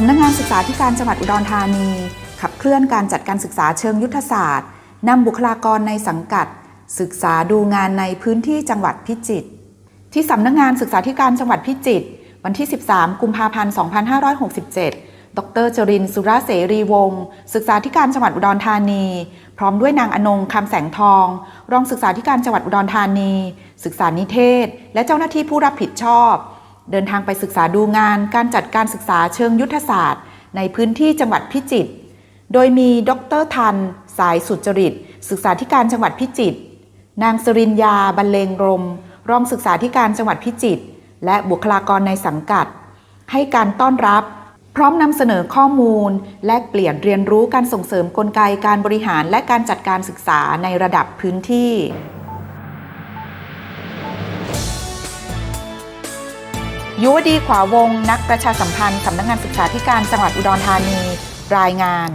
สำนักงานศึกษาธิการจังหวัดอุดรธานี ขับเคลื่อนการจัดการศึกษาเชิงยุทธศาสตร์นำบุคลากรในสังกัด ศึกษาดูงานในพื้นที่จังหวัดพิจิตรที่สำนักงานศึกษาธิการจังหวัดพิจิตรวันที่ 13 กุมภาพันธ์ 2567 ดรจรินทร์สุรเสรีวงศ์ศึกษาธิการจังหวัดอุดรธานี พร้อมด้วยนางอนงคำแสงทอง รองศึกษาธิการจังหวัดอุดรธานี ศึกษานิเทศ และเจ้าหน้าที่ผู้รับผิดชอบ เดินทางไปศึกษาดูงานการจัดการศึกษาเชิงยุทธศาสตร์ ในพื้นที่จังหวัดพิจิตร โดยมีดรทัน สายสุจริต ศึกษาธิการจังหวัดพิจิตร นางสรินยาบรรเลงรม รองศึกษาธิการจังหวัดพิจิตร และบุคลากรในสังกัด ให้การต้อนรับ พร้อมนำเสนอข้อมูล แลกเปลี่ยนเรียนรู้การส่งเสริมกลไกการบริหารและการจัดการศึกษาในระดับพื้นที่ ยุวดีขวาวง นักประชาสัมพันธ์สำนักงานศึกษาธิการจังหวัดอุดรธานี รายงาน